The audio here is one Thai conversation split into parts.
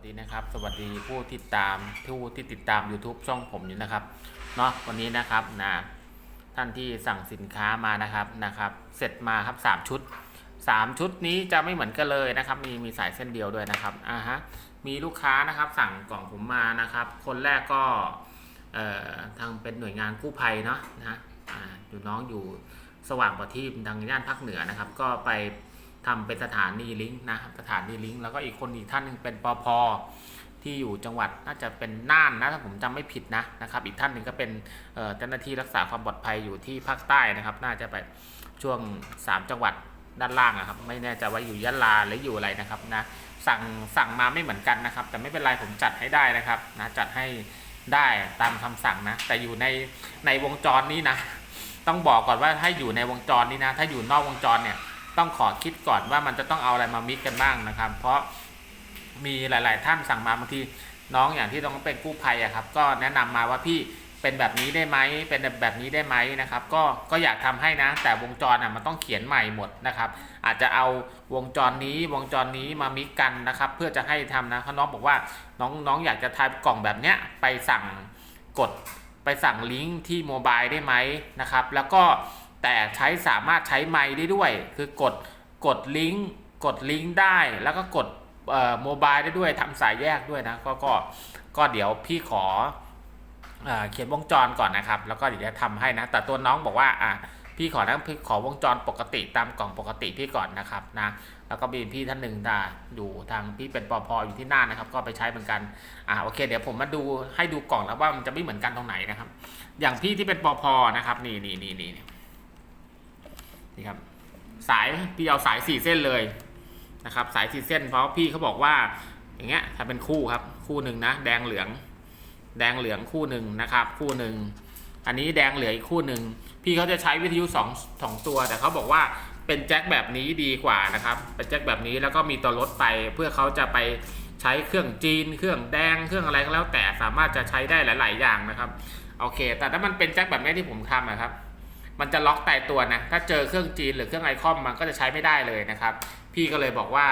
สดีนะครับ สวัสดีผู้ติดตามผู้ที่ติดตาม YouTube ช่องผมอยู่นะครับเนาะวันนี้นะครับนะท่านที่สั่งสินค้ามานะครับนะครับ เสร็จมาครับ 3 ชุด 3 ชุดนี้จะไม่เหมือนกันเลยนะครับ มีมีสายเส้นเดียวด้วยนะครับอ่าฮะมีลูกค้านะครับสั่งกล่องผมมานะครับ คนแรกก็เอ่อทางเป็นหน่วยงานกู้ภัยเนาะนะอ่าอยู่น้องอยู่สว่างประทีปทางย่านภาคเหนือนะครับ ก็ไป ทำเป็นสถานีลิงก์นะครับสถานีลิงก์แล้วก็อีกคนอีกท่านหนึงเป็นปอพอที่อยู่จังหวัดน่าจะเป็นน่านนะถ้าผมจำไม่ผิดนะนะครับอีกท่านหนึ่งก็เป็นเจ้าหน้าที่รักษาความปลอดภัยอยู่ที่ภาคใต้นะครับ น่าจะไปช่วง 3 จังหวัดด้านล่างอะครับ ไม่แน่ใจว่าอยู่ยะลาหรืออยู่อะไรนะครับนะสั่งสั่งมาไม่เหมือนกันนะครับ แต่ไม่เป็นไรผมจัดให้ได้นะครับนะจัดให้ได้ตามคำสั่งนะ แต่อยู่ในในวงจรนี้นะ ต้องบอกก่อนว่าถ้าอยู่ในวงจรนี้นะ ถ้าอยู่นอกวงจรเนี่ย ต้องขอคิดก่อนว่ามันจะต้องเอาอะไรมามิกกันบ้างนะครับ เพราะมีหลาย ๆ ท่านสั่งมาบางทีน้องอย่างที่ต้องเป็นกู้ภัยอะครับ ก็แนะนำมาว่าพี่เป็นแบบนี้ได้ไหมเป็นแบบนี้ได้ไหมนะครับ ก็ก็อยากทำให้นะ แต่วงจรอะมันต้องเขียนใหม่หมดนะครับ อาจจะเอาวงจรนี้วงจรนี้มามิกกันนะครับ เพื่อจะให้ทำนะเขาน้องบอกว่าน้องน้องอยากจะทายกล่องแบบเนี้ยไปสั่งกดไปสั่งลิงก์ที่โมบายได้ไหมนะครับ แล้วก็ แต่ใช้สามารถใช้ไมค์ได้ด้วย คือกดกดลิงก์กดลิงก์ได้ แล้วก็กดเอ่อโมบายได้ด้วยทำสายแยกด้วยนะก็ก็ก็เดี๋ยวพี่ขอเอ่อเขียนวงจรก่อนนะครับ แล้วก็เดี๋ยวจะทำให้นะ แต่ตัวน้องบอกว่าอะพี่ขอนะพี่ขอวงจรปกติตามกล่องปกติพี่ก่อนนะครับนะแล้วก็มีพี่ท่านหนึ่งตาอยู่ทางพี่เป็นปอพอยู่ที่น่านนะครับ ก็ไปใช้เหมือนกันอ่าโอเค เดี๋ยวผมมาดูให้ดูกล่องแล้วว่ามันจะไม่เหมือนกันตรงไหนนะครับ อย่างพี่ที่เป็นปอพนะครับ นี่นี่นี่นี่ นี่ครับสายพี่เอาสายสี่เส้นเลยนะครับสายสี่เส้นเพราะพี่เขาบอกว่าอย่างเงี้ยถ้าเป็นคู่ครับคู่หนึ่งนะแดงเหลือง แดงเหลืองคู่หนึ่งนะครับ คู่หนึ่งอันนี้แดงเหลืองอีกคู่หนึ่งพี่เขาจะใช้วิทยุสองสองตัว แต่เขาบอกว่าเป็นแจ็คแบบนี้ดีกว่านะครับเป็นแจ็คแบบนี้แล้วก็มีตัวรถไปเพื่อเขาจะไปใช้เครื่องจีน เครื่องแดงเครื่องอะไรก็แล้วแต่สามารถจะใช้ได้หลาย ๆ อย่างนะครับโอเค แต่ถ้ามันเป็นแจ็คแบบนี้ที่ผมทำนะครับ มันจะล็อกตายตัวนะ ถ้าเจอเครื่องจีนหรือเครื่องไอคอมมันก็จะใช้ไม่ได้เลยนะครับ พี่ก็เลยบอกว่า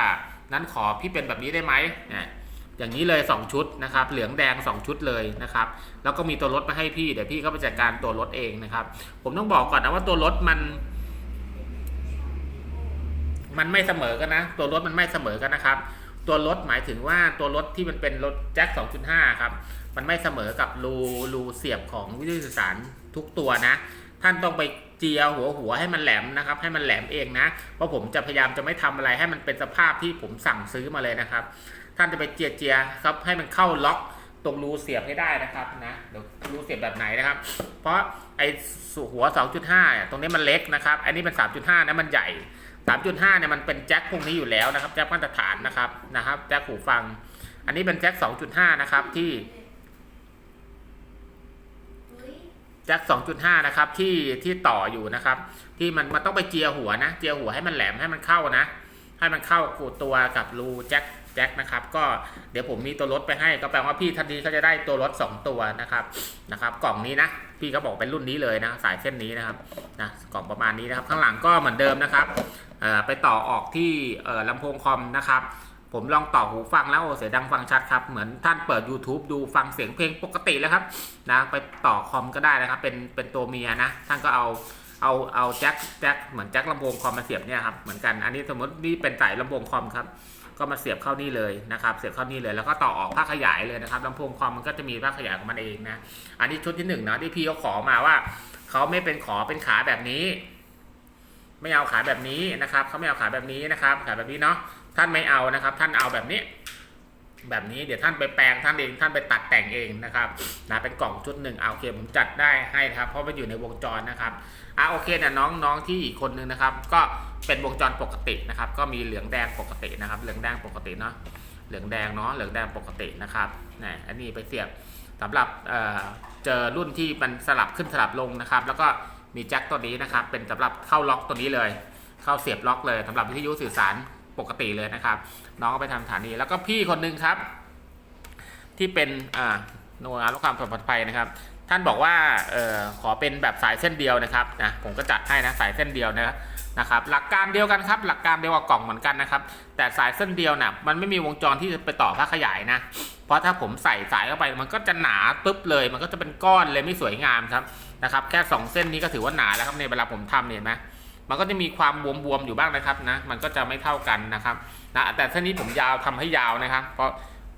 นั้นขอพี่เป็นแบบนี้ได้ไหมนี่ยอย่างนี้เลย 2 ชุดนะครับ เหลืองแดง 2 ชุดเลยนะครับ แล้วก็มีตัวรถมาให้พี่ เดี๋ยวพี่ก็ไปจัดการตัวรถเองนะครับ ผมต้องบอกก่อนนะว่าตัวรถมัน มันไม่เสมอกันนะ ตัวรถมันไม่เสมอกันนะครับ ตัวรถหมายถึงว่าตัวรถที่มันเป็นรถแจ็ค 2.5 ครับ มันไม่เสมอกับรูรูเสียบของวิทยุสื่อสารทุกตัวนะ ท่านต้องไปเจียหัวหัวให้มันแหลมนะครับ ให้มันแหลมเองนะ เพราะผมจะพยายามจะไม่ทำอะไรให้มันเป็นสภาพที่ผมสั่งซื้อมาเลยนะครับ ท่านจะไปเจียเจียครับให้มันเข้าล็อกตรงรูเสียบให้ได้นะครับนะเดี๋ยวรูเสียบแบบไหนนะครับ เพราะไอ้หัว 2.5เนี่ยตรงนี้มันเล็กนะครับ อันนี้เป็น 3.5 นะมันใหญ่ 3.5 เนี่ยมันเป็นแจ็คพวกนี้อยู่แล้วนะครับแจ็คมาตรฐานนะครับนะครับแจ็คหูฟัง อันนี้เป็นแจ็ค 2.5 นะครับที่ แจ็ค2.5 นะครับที่ที่ต่ออยู่นะครับ ที่มันมันต้องไปเจียหัวนะ เจียหัวให้มันแหลมให้มันเข้านะ ให้มันเข้ากูตัวกับรูแจ็คแจ็คนะครับ ก็เดี๋ยวผมมีตัวรถไปให้ก็แปลว่าพี่ทันทีเขาจะได้ตัวรถ 2 ตัวนะครับนะครับ กล่องนี้นะ พี่เขาบอกเป็นรุ่นนี้เลยนะ สายเส้นนี้นะครับนะกล่องประมาณนี้นะครับ ข้างหลังก็เหมือนเดิมนะครับไปต่อออกที่ลำโพงคอมนะครับ ผมลองต่อหูฟังแล้วโอ้เสียงดังฟังชัดครับ เหมือนท่านเปิด YouTube ดูฟังเสียงเพลงปกติแล้วครับนะไปต่อคอมก็ได้นะครับเป็นเป็นตัวเมียนะท่านก็เอาเอาเอาแจ็คแจ็คเหมือนแจ็คลำโพงคอมมาเสียบเนี่ยครับเหมือนกันอันนี้สมมตินี่เป็นสายลำโพงคอมครับก็มาเสียบเข้านี่เลยนะครับ เสียบเข้านี่เลยแล้วก็ต่อออกภาคขยายเลยนะครับลำโพงคอมมันก็จะมีภาคขยายของมันเองนะอันนี้ชุดที่หนึ่งนะที่พี่เขาขอมาว่าเขาไม่เป็นขอเป็นขาแบบนี้ ไม่เอาขาแบบนี้นะครับเขาไม่เอาขาแบบนี้นะครับขาแบบนี้เนาะ ท่านไม่เอานะครับ ท่านเอาแบบนี้ แบบนี้เดี๋ยวท่านไปแปลงท่านเองท่านไปตัดแต่งเองนะครับนะเป็นกล่องชุดหนึ่งเอาโอเคผมจัดได้ให้ครับเพราะมันอยู่ในวงจรนะครับอะโอเคเนี่ยน้องน้องที่อีกคนนึงนะครับ ก็เป็นวงจรปกตินะครับ ก็มีเหลืองแดงปกตินะครับ เหลืองแดงปกติเนาะเหลืองแดงเนาะเหลืองแดงปกตินะครับนี่อันนี้ไปเสียบสำหรับเเจอรุ่นที่มันสลับขึ้นสลับลงนะครับ แล้วก็มีแจ็คตัวนี้นะครับ เป็นสำหรับเข้าล็อกตัวนี้เลย เข้าเสียบล็อกเลยสำหรับวิทยุสื่อสาร ปกติเลยนะครับ น้องก็ไปทำสถานี แล้วก็พี่คนหนึงครับ ที่เป็นอ่าหน่วยงานรักความปลอดภัยนะครับ ท่านบอกว่าเออขอเป็นแบบสายเส้นเดียวนะครับนะผมก็จัดให้นะสายเส้นเดียวนะนะครับหลักการเดียวกันครับ หลักการเดียวกับกล่องเหมือนกันนะครับ แต่สายเส้นเดียวน่ะมันไม่มีวงจรที่จะไปต่อผ้าขยายนะ เพราะถ้าผมใส่สายเข้าไปมันก็จะหนาปึ๊บเลย มันก็จะเป็นก้อนเลยไม่สวยงามครับนะครับ แค่ 2 เส้นนี้ก็ถือว่าหนาแล้วครับในเวลาผมทำเนี่ยเห็นไหม มันก็จะมีความบวมๆอยู่บ้างนะครับนะ มันก็จะไม่เท่ากันนะครับนะแต่เส้นนี้ผมยาวทำให้ยาวนะครับ เพราะ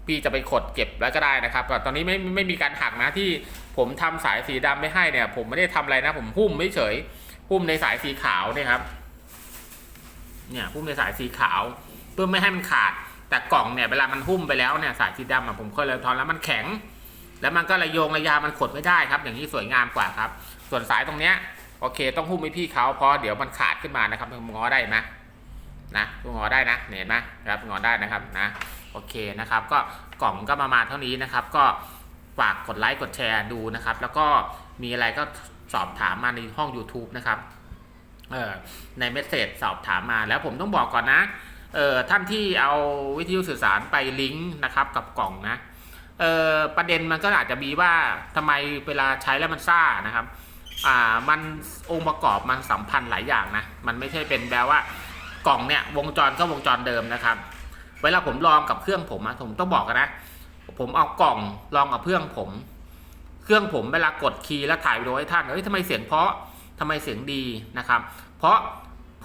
พี่จะไปขดเก็บแล้วก็ได้นะครับแต่ตอนนี้ไม่ไม่มีการหักนะที่ผมทำสายสีดำไม่ให้เนี่ย ผมไม่ได้ทำอะไรนะ ผมหุ้มไม่เฉยหุ้มในสายสีขาวเนี่ยครับ เนี่ยหุ้มในสายสีขาว เพื่อไม่ให้มันขาด แต่กล่องเนี่ยเวลามันหุ้มไปแล้วเนี่ยสายสีดำอะผมเคยเลยทอนแล้วมันแข็ง แล้วมันก็ระโยงระยามันขดไม่ได้ครับ อย่างนี้สวยงามกว่าครับ ส่วนสายตรงเนี้ย โอเค ต้องหุ้มให้พี่เขาเพราะเดี๋ยวมันขาดขึ้นมานะครับงอได้ไหมนะงอได้นะเห็นไหมครับงอได้นะครับนะโอเคนะครับก็กล่องก็ประมาณเท่านี้นะครับ ก็ฝากกดไลค์กดแชร์ดูนะครับ แล้วก็มีอะไรก็สอบถามมาในห้อง YouTube นะครับเออในเมสเซจสอบถามมาแล้วผมต้องบอกก่อนนะเออท่านที่เอาวิทยุสื่อสารไปลิงก์นะครับกับกล่องนะเออประเด็นมันก็อาจจะมีว่าทำไมเวลาใช้แล้วมันซ่านะครับ อ่ามันองค์ประกอบมันสัมพันธ์หลายอย่างนะ มันไม่ใช่เป็นแบบว่ากล่องเนี่ยวงจรก็วงจรเดิมนะครับ เวลาผมลองกับเครื่องผมอะผมต้องบอกกันนะ ผมเอากล่องลองกับเครื่องผม เครื่องผมเวลากดคีย์แล้วถ่ายวิดีโอให้ท่านเฮ้ยทำไมเสียงเพราะทำไมเสียงดีนะครับ เพราะ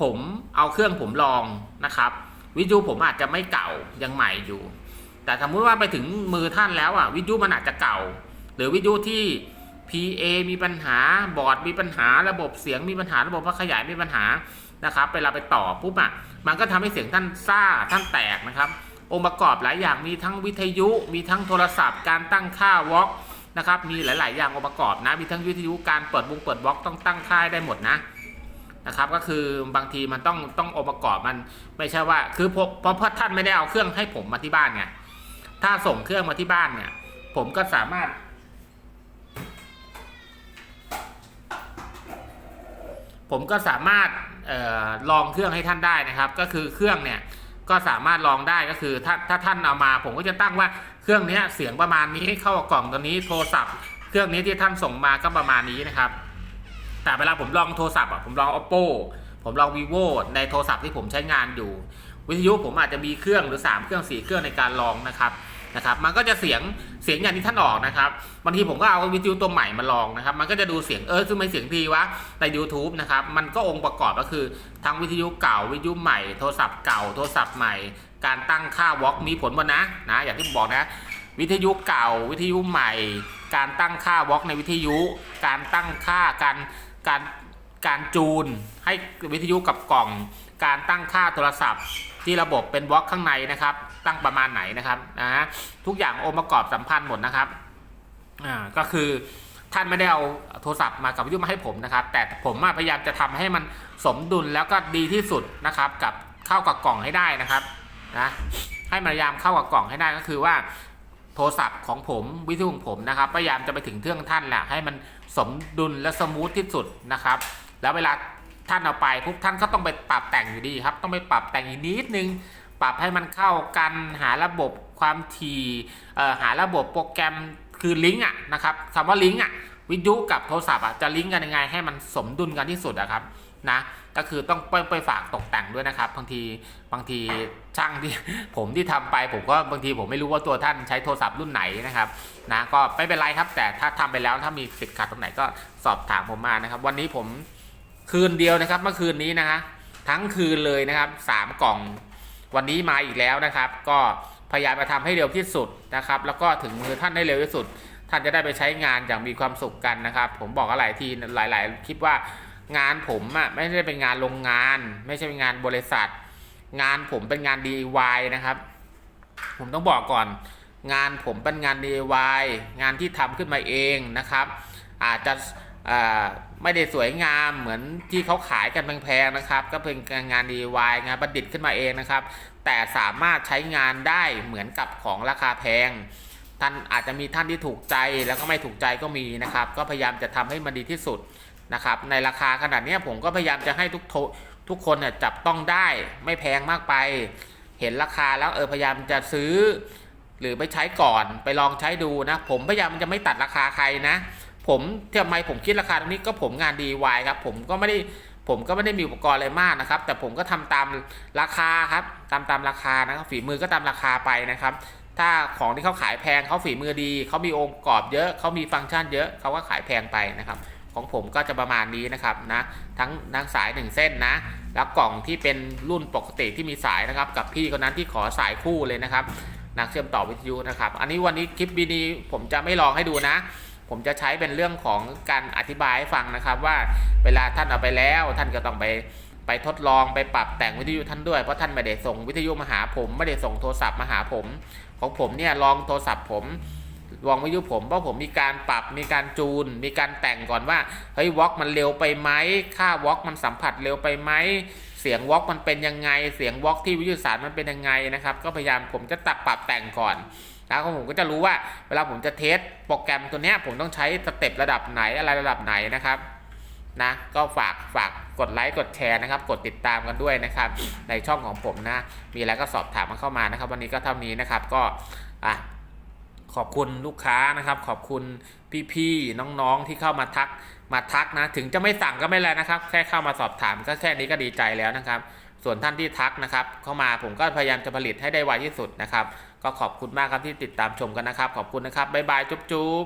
ผมเอาเครื่องผมลองนะครับ วิทยุผมอาจจะไม่เก่ายังใหม่อยู่ แต่สมมติว่าไปถึงมือท่านแล้วอะวิทยุมันอาจจะเก่า หรือวิทยุที่ PA มีปัญหาบอร์ดมีปัญหาระบบเสียงมีปัญหาระบบพักขยายมีปัญหานะครับเวลาไปต่อปุ๊บอะมันก็ทำให้เสียงท่านซ่าท่านแตกนะครับ องค์ประกอบหลายอย่างมีทั้งวิทยุ มีทั้งโทรศัพท์ การตั้งค่าวอล์กนะครับมีหลาย ๆ อย่างองค์ประกอบนะ มีทั้งวิทยุการเปิดวงเปิดบล็อกต้องตั้งค่ายได้หมดนะนะครับก็คือบางทีมันต้องต้ององค์ประกอบมันไม่ใช่ว่า คือเพราะเพราะท่านไม่ได้เอาเครื่องให้ผมมาที่บ้านไงถ้าส่งเครื่องมาที่บ้านเนี่ยผมก็สามารถ ผมก็สามารถออลองเครื่องให้ท่านได้นะครับ ก็คือเครื่องเนี่ยก็สามารถลองได้ก็คือถ้าถ้าท่านเอามา ผมก็จะตั้งว่าเครื่องนี้เสียงประมาณนี้เข้ากับกล่องตัวนี้โทรศัพท์ เครื่องนี้ที่ท่านส่งมาก็ประมาณนี้นะครับ แต่เวลาผมลองโทรศัพท์อะผมลอง oppo ผมลอง vivo ในโทรศัพท์ที่ผมใช้งานอยู่ วิทยุผมอาจจะมีเครื่องหรือ 3 เครื่อง4เครื่องในการลองนะครับ นะครับมันก็จะเสียงเสียงอย่างที่ท่านออกนะครับบางทีผมก็เอาวิทยุตัวใหม่มาลองนะครับมันก็จะดูเสียงเออซึ่งไม่เสียงดีวะใน YouTube นะครับมันก็องค์ประกอบก็คือทั้งวิทยุเก่าวิทยุใหม่โทรศัพท์เก่าโทรศัพท์ใหม่ การตั้งค่าวอล์กมีผลหมดนะนะอย่างที่ผมบอกนะ วิทยุเก่าวิทยุใหม่ การตั้งค่าวอล์กในวิทยุ การตั้งค่าการการการจูนให้วิทยุกับกล่อง การตั้งค่าโทรศัพท์ ที่ระบบเป็นวอล์กข้างในนะครับ ตั้งประมาณไหนนะครับนะฮะทุกอย่างองค์ประกอบสัมพันธ์หมดนะครับอ่าก็คือท่านไม่ได้เอาโทรศัพท์มากับวิทยุมาให้ผมนะครับ แต่ผมพยายามจะทำให้มันสมดุลแล้วก็ดีที่สุดนะครับ กับเข้ากับกล่องให้ได้นะครับนะให้มันพยายามเข้ากับกล่องให้ได้ก็คือว่าโทรศัพท์ของผมวิทยุของผมนะครับ พยายามจะไปถึงเครื่องท่านแหละให้มันสมดุลและสมูทที่สุดนะครับ แล้วเวลา ท่านเอาไปปุ๊บท่านก็ต้องไปปรับแต่งอยู่ดีครับ ต้องไปปรับแต่งอีกนิดนึง ปรับให้มันเข้ากันหาระบบความถี่เอ่อหาระบบโปรแกรมคือลิงก์อะนะครับคำว่าลิงก์อะวิทยุกับโทรศัพท์อะจะลิงก์กันยังไงให้มันสมดุลกันที่สุดอะครับนะก็คือต้องไปไปฝากตกแต่งด้วยนะครับ บางทีบางทีช่างที่ผมที่ทำไปผมก็บางทีผมไม่รู้ว่าตัวท่านใช้โทรศัพท์รุ่นไหนนะครับนะก็ไม่เป็นไรครับแต่ถ้าทำไปแล้วถ้ามีติดขัดตรงไหนก็สอบถามผมมานะครับ วันนี้ผม คืนเดียวนะครับ เมื่อคืนนี้นะฮะทั้งคืนเลยนะครับสามกล่อง วันนี้มาอีกแล้วนะครับ ก็พยายามมาทำให้เร็วที่สุดนะครับ แล้วก็ถึงมือท่านได้เร็วที่สุด ท่านจะได้ไปใช้งานอย่างมีความสุขกันนะครับ ผมบอกหลายทีหลาย ๆ คลิปว่างานผมอะไม่ได้เป็นงานโรงงาน ไม่ใช่เป็นงานบริษัท งานผมเป็นงาน DIY นะครับ ผมต้องบอกก่อน งานผมเป็นงาน DIY งานที่ทำขึ้นมาเองนะครับ อาจจะ ไม่ได้สวยงามเหมือนที่เขาขายกันแพงๆนะครับ ก็เป็นงาน DIY งานประดิษฐ์ขึ้นมาเองนะครับ แต่สามารถใช้งานได้เหมือนกับของราคาแพง ท่านอาจจะมีท่านที่ถูกใจแล้วก็ไม่ถูกใจก็มีนะครับ ก็พยายามจะทำให้มันดีที่สุดนะครับ ในราคาขนาดนี้ผมก็พยายามจะให้ทุกททุกคนเนี่ยจับต้องได้ไม่แพงมากไป เห็นราคาแล้วเออพยายามจะซื้อ หรือไปใช้ก่อนไปลองใช้ดูนะ ผมพยายามจะไม่ตัดราคาใครนะ ผมทำไมผมคิดราคาตรงนี้ก็ผมงาน DIY ครับ ผมก็ไม่ได้ผมก็ไม่ได้มีอุปกรณ์อะไรมากนะครับ แต่ผมก็ทำตามราคาครับ ตามตามราคานะครับ ฝีมือก็ตามราคาไปนะครับ ถ้าของที่เขาขายแพงเขาฝีมือดี เขามีองค์ประกอบเยอะเขามีฟังก์ชันเยอะเขาก็ขายแพงไปนะครับ ของผมก็จะประมาณนี้นะครับนะทั้งทั้งสายหนึ่งเส้นนะ แล้วกล่องที่เป็นรุ่นปกติที่มีสายนะครับ กับพี่คนนั้นที่ขอสายคู่เลยนะครับนักเชื่อมต่อวิทยุนะครับ อันนี้วันนี้คลิปวิดีผมจะไม่ลองให้ดูนะ ผมจะใช้เป็นเรื่องของการอธิบายให้ฟังนะครับ ว่าเวลาท่านเอาไปแล้วท่านก็ต้องไปไปทดลองไปปรับแต่งวิทยุท่านด้วยเพราะท่านไม่ได้ส่งวิทยุมาหาผมไม่ได้ส่งโทรศัพท์มาหาผม ของผมเนี่ยลองโทรศัพท์ผมลองวิทยุผมเพราะผมมีการปรับมีการจูน มีการแต่งก่อนว่าเฮ้ยวอล์กมันเร็วไปไหมค่าวอล์กมันสัมผัสเร็วไปไหมเสียงวอล์กมันเป็นยังไง เสียงวอล์กที่วิทยุสารมันเป็นยังไงนะครับ ก็พยายามผมจะตัดปรับแต่งก่อน แล้วผมก็จะรู้ว่าเวลาผมจะเทสโปรแกรมตัวนี้ผมต้องใช้สเต็ประดับไหนอะไรระดับไหนนะครับนะก็ฝากฝากกดไลค์กดแชร์นะครับ กดติดตามกันด้วยนะครับ ในช่องของผมนะ มีอะไรก็สอบถามมาเข้ามานะครับ วันนี้ก็เท่านี้นะครับก็อะขอบคุณลูกค้านะครับ ขอบคุณพี่ๆน้องๆที่เข้ามาทักมาทักนะ ถึงจะไม่สั่งก็ไม่เป็นไรนะครับ แค่เข้ามาสอบถามก็แค่นี้ก็ดีใจแล้วนะครับ ส่วนท่านที่ทักนะครับ เข้ามาผมก็พยายามจะผลิตให้ได้ไวที่สุดนะครับ ก็ขอบคุณมากครับที่ติดตามชมกันนะครับ ขอบคุณนะครับบ๊ายบายจุ๊บ